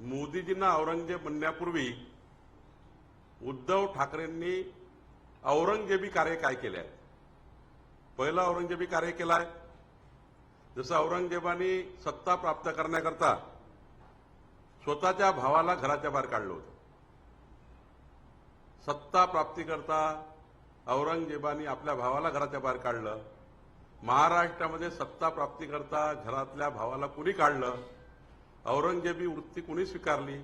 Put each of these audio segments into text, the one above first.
मोदीजींना औरंगजेब म्हणण्यापूर्वी उद्धव ठाकरेंनी औरंगजेबी कार्य काय केले आहे पहिलं औरंगजेबी कार्य केलाय. जसं औरंगजेबाने सत्ता प्राप्त करण्याकरता स्वतःच्या भावाला घराच्या बाहेर काढलं होतं. सत्ता प्राप्तीकरता औरंगजेबाने आपल्या भावाला घराच्या बाहेर काढलं. महाराष्ट्रामध्ये सत्ता प्राप्तीकरता घरातल्या भावाला कुणी काढलं? औरंगजेबी वृत्ती कुणी स्वीकारली?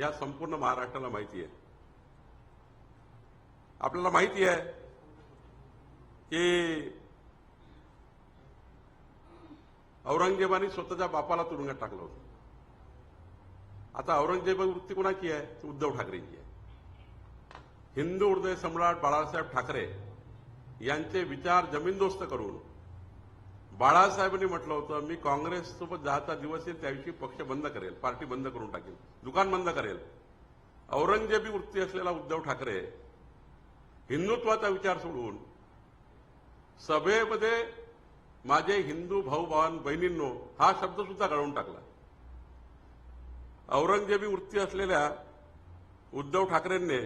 या संपूर्ण महाराष्ट्राला माहिती आहे. आपल्याला माहिती आहे की औरंगजेबाने स्वतःच्या बापाला तुरुंगात टाकलं होतं. आता औरंगजेब वृत्ती कोणाची आहे? उद्धव ठाकरेंची आहे. हिंदू हृदय सम्राट बाळासाहेब ठाकरे यांचे विचार जमीनदोस्त करून बाळासाहेबांनी म्हटलं होतं मी काँग्रेससोबत दहाचा दिवस येईल त्या दिवशी पक्ष बंद करेल पार्टी बंद करून टाकेल दुकान बंद करेल. औरंगजेबी वृत्ती असलेला उद्धव ठाकरे हिंदुत्वाचा विचार सोडून सभेमध्ये माझे हिंदू भाऊ भावान बहिणींनो हा शब्द सुद्धा गळून टाकला. औरंगजेबी वृत्ती असलेल्या उद्धव ठाकरेंनी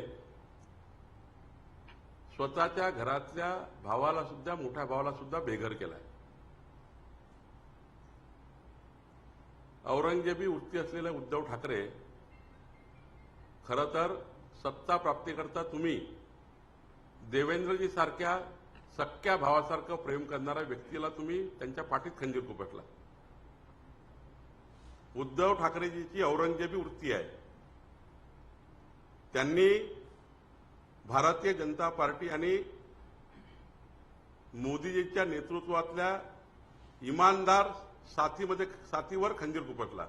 स्वतःच्या घरातल्या भावाला सुद्धा मोठ्या भावाला सुद्धा बेघर केलाय. औरंगजेबी वृत्ती असलेले उद्धव ठाकरे खरं तर सत्ता प्राप्तीकरता तुम्ही देवेंद्रजी सारख्या सख्या भावासारखं प्रेम करणाऱ्या व्यक्तीला तुम्ही त्यांच्या पाठीत खंजीर कुपटला. उद्धव ठाकरेजीची औरंगजेबी वृत्ती आहे. त्यांनी भारतीय जनता पार्टी आणि मोदीजीच्या नेतृत्वातल्या इमानदार साथीमध्ये साथीवर खंजीर दुपटला